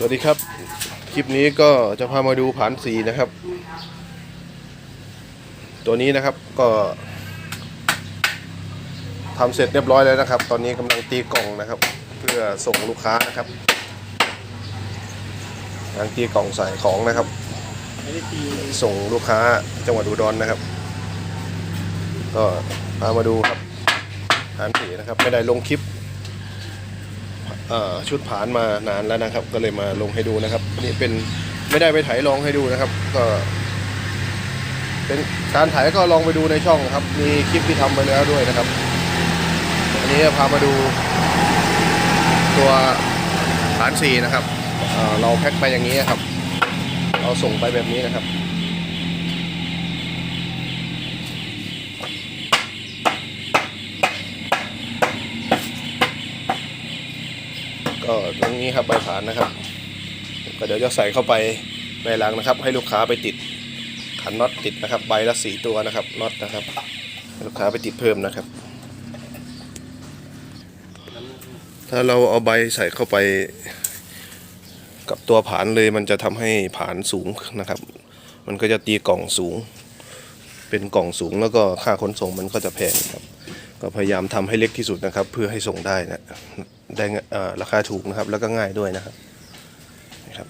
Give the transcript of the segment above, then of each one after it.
สวัสดีครับ คลิปนี้ก็จะพามาดูผานสีนะครับ ตัวนี้นะครับก็ทำเสร็จเรียบร้อยแล้วนะครับ ตอนนี้กำลังตีกล่องนะครับ เพื่อส่งลูกค้านะครับกำลังตีกล่องใส่ของนะครับ ส่งลูกค้าจังหวัดอุดรนะครับ ก็พามาดูครับผานสีนะครับไม่ได้ลงคลิป ชุดผานมานานแล้วนะครับ ก็เลยมาลงให้ดูนะครับนี่เป็นไม่ได้ไปถ่ายลองให้ดูนะครับ ก็ เป็นการถ่ายก็ลองไปดูในช่องครับ มีคลิปที่ทำไปแล้วด้วยนะครับ อันนี้พามาดูตัวผานสีนะครับเเราแพ็คไปอย่างนี้ครับ เราส่งไปแบบนี้นะครับ ก็ตรงนี้ครับใบผานนะครับก็เดี๋ยวจะใส่เข้าไปในหลังนะครับ ให้ลูกค้าไปติดขันน็อตติดนะครับ ใบละสีตัวนะครับน็อตนะครับให้ลูกค้าไปติดเพิ่มนะครับ ถ้าเราเอาใบใส่เข้าไปกับตัวผานเลยมันจะทำให้ผานสูงนะครับ มันก็จะตีกล่องสูง เป็นกล่องสูงแล้วก็ค่าขนส่งมันก็จะแพงครับ ก็พยายามทำให้เล็กที่สุดนะครับ เพื่อให้ส่งได้นะ ได้ราคาถูกนะครับ แล้วก็ง่ายด้วยนะครับนะครับ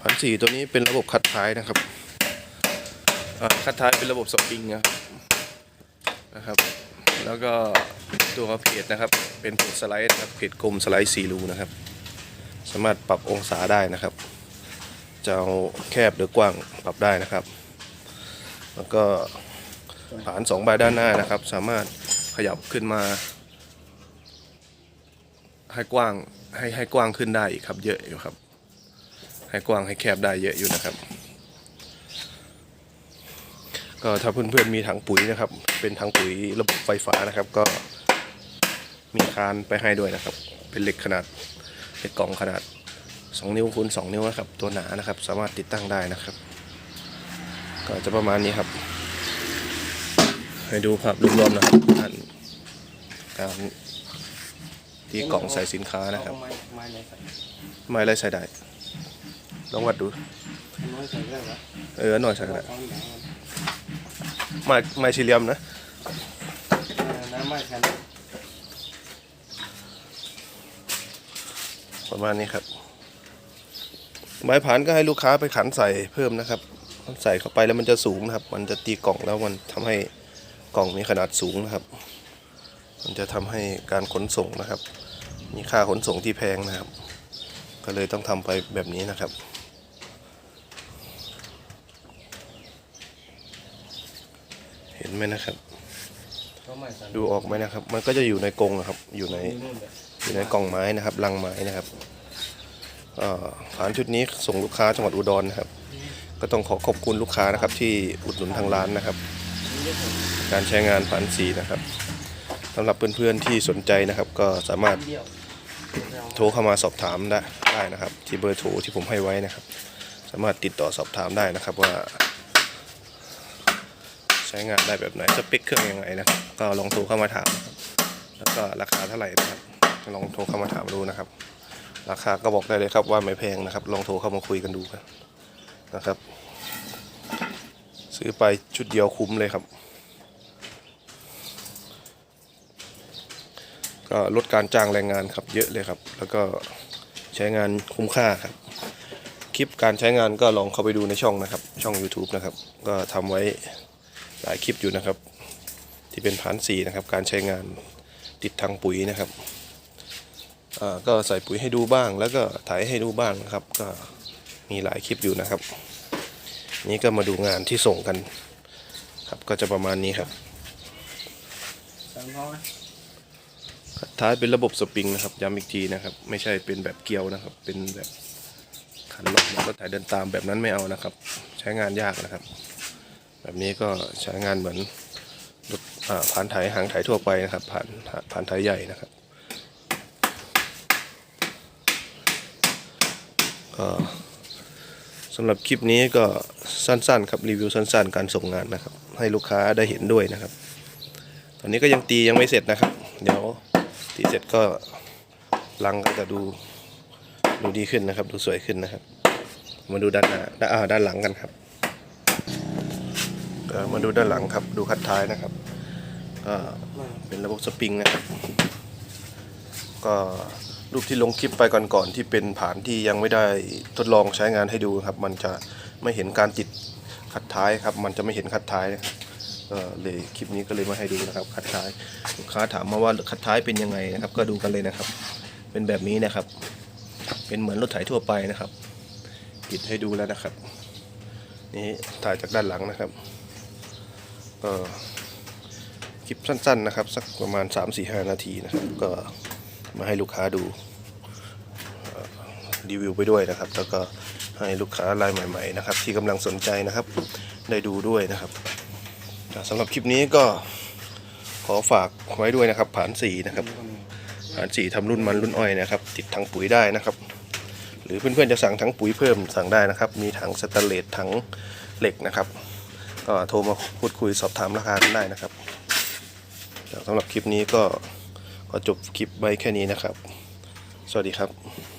ผานสี่ตัวนี้เป็นระบบคัดท้ายนะครับคัดท้ายเป็นระบบสปริงนะครับนะครับ แล้วก็ตัวเพจนะครับ เป็นเพจสไลด์นะครับเพจกลมสไลด์สี่รูนะครับ สามารถปรับองศาได้นะครับ จะเอาแคบหรือกว้างปรับได้นะครับ แล้วก็ฐานสองใบด้านหน้านะครับ สามารถขยับขึ้นมา ให้กว้างให้ให้กว้างขึ้นได้อีกครับ เยอะอยู่ครับ ให้กว้างให้แคบได้เยอะอยู่นะครับ ก็ถ้าเพื่อนๆมีถังปุ๋ยนะครับ เป็นถังปุ๋ยระบบไฟฟ้านะครับ ก็มีคานไปให้ด้วยนะครับ เป็นเหล็กขนาดเป็นกล่องขนาด 2 นิ้วคูณ2นิ้วนะครับ ตัวหนานะครับ สามารถติดตั้งได้นะครับ ก็จะประมาณนี้ครับ ให้ดูภาพรวมๆนะครับการ การตีกล่องใส่สินค้านะครับเอาไม้ไม้ไหนใส่ไม่ไรใส่ได้ ลองวัดดูเอาไม้ใส่ได้ปะเออหน่อยใส่ก็ได้เอาหนังไม่ไม่สี่เหลี่ยมนะ มันน้ำไม้แทนประมาณนี้ครับ ไม้ผานก็ให้ลูกค้าไปขันใส่เพิ่มนะครับ ใส่เข้าไปแล้วมันจะสูงนะครับ มันจะตีกล่องแล้วมันทำให้กล่องมีขนาดสูงนะครับ มันจะทำให้การขนส่งนะครับ มีค่าขนส่งที่แพงนะครับ ก็เลยต้องทำไปแบบนี้นะครับเห็นไหมนะครับเอาไม้ใส่ดูออกไหมนะครับ มันก็จะอยู่ในกรงนะครับ อยู่ในนู่นเลยอยู่ในกล่องไม้นะครับ ลังไม้นะครับเอ่อผานชุดนี้ส่งลูกค้าจังหวัดอุดรนะครับ ก็ต้องขอขอบคุณลูกค้านะครับ ที่อุดหนุนทางร้านนะครับ การใช้งานผานสีนะครับ สำหรับเพื่อนๆที่สนใจนะครับ ก็สามารถโทรเข้ามาสอบถามได้ได้นะครับ ที่เบอร์โทรที่ผมให้ไว้นะครับ สามารถติดต่อสอบถามได้นะครับว่า ใช้งานได้แบบไหนสเปคเครื่องยังไงนะครับ ก็ลองโทรเข้ามาถาม แล้วก็ราคาเท่าไหร่นะครับ ลองโทรเข้ามาถามดูนะครับ ราคาก็บอกได้เลยครับว่าไม่แพงนะครับ ลองโทรเข้ามาคุยกันดูกันนะครับ ซื้อไปชุดเดียวคุ้มเลยครับ ก็ลดการจ้างแรงงานครับเยอะเลยครับ แล้วก็ใช้งานคุ้มค่าครับ คลิปการใช้งานก็ลองเข้าไปดูในช่องนะครับ ช่อง YouTube นะครับ ก็ทำไว้หลายคลิปอยู่นะครับ ที่เป็นผ่านสีนะครับ การใช้งานติดทางปุ๋ยนะครับก็ใส่ปุ๋ยให้ดูบ้าง แล้วก็ถ่ายให้ดูบ้างนะครับ ก็มีหลายคลิปอยู่นะครับ นี่ก็มาดูงานที่ส่งกัน ครับก็จะประมาณนี้ครับสั่งเขาไหม ท้ายเป็นระบบสปริงนะครับย้ำอีกทีนะครับ ไม่ใช่เป็นแบบเกียวนะครับ เป็นแบบขันล็อกแล้วก็ถ่ายเดินตามแบบนั้นไม่เอานะครับ ใช้งานยากนะครับ แบบนี้ก็ใช้งานเหมือนรถอ่าผ่านไถหางไถทั่วไปนะครับผ่านผ่านไถใหญ่นะครับก็สำหรับคลิปนี้ก็สั้นๆครับรีวิวสั้นๆ การส่งงานนะครับ ให้ลูกค้าได้เห็นด้วยนะครับ ตอนนี้ก็ยังตียังไม่เสร็จนะครับ เดี๋ยว ตีเสร็จก็ลังก็จะดูดูดีขึ้นนะครับ ดูสวยขึ้นนะครับ มาดูด้านหน้าด้านอ่าด้านหลังกันครับก็มาดูด้านหลังครับ ดูคัดท้ายนะครับ ก็เป็นระบบสปริงนะครับ ก็รูปที่ลงคลิปไปก่อนๆที่เป็นผ่านที่ยังไม่ได้ทดลองใช้งานให้ดูครับ มันจะไม่เห็นการติดคัดท้ายครับ มันจะไม่เห็นคัดท้ายนะครับ ก็เลยคลิปนี้ก็เลยมาให้ดูนะครับ คัดท้ายลูกค้าถามมาว่าคัดท้ายเป็นยังไงนะครับ ก็ดูกันเลยนะครับ เป็นแบบนี้นะครับ เป็นเหมือนรถไถทั่วไปนะครับปิดให้ดูแล้วนะครับ นี่ถ่ายจากด้านหลังนะครับก็คลิปสั้นๆนะครับ สักประมาณ 3-4-5 นาทีนะครับ ก็มาให้ลูกค้าดูรีวิวไปด้วยนะครับ แล้วก็ให้ลูกค้ารายใหม่ ๆ นะครับ ที่กำลังสนใจนะครับ ได้ดูด้วยนะครับ สำหรับคลิปนี้ก็ขอฝากไว้ด้วยนะครับ ผ่านสีนะครับ ผ่านสีทำรุ่นมันรุ่นอ้อยนะครับ ติดถังปุ๋ยได้นะครับ หรือเพื่อนๆจะสั่งถังปุ๋ยเพิ่มสั่งได้นะครับ มีถังสแตนเลสถังเหล็กนะครับ ก็โทรมาพูดคุยสอบถามราคากันได้นะครับสำหรับคลิปนี้ก็ขอจบคลิปไว้แค่นี้นะครับ สวัสดีครับ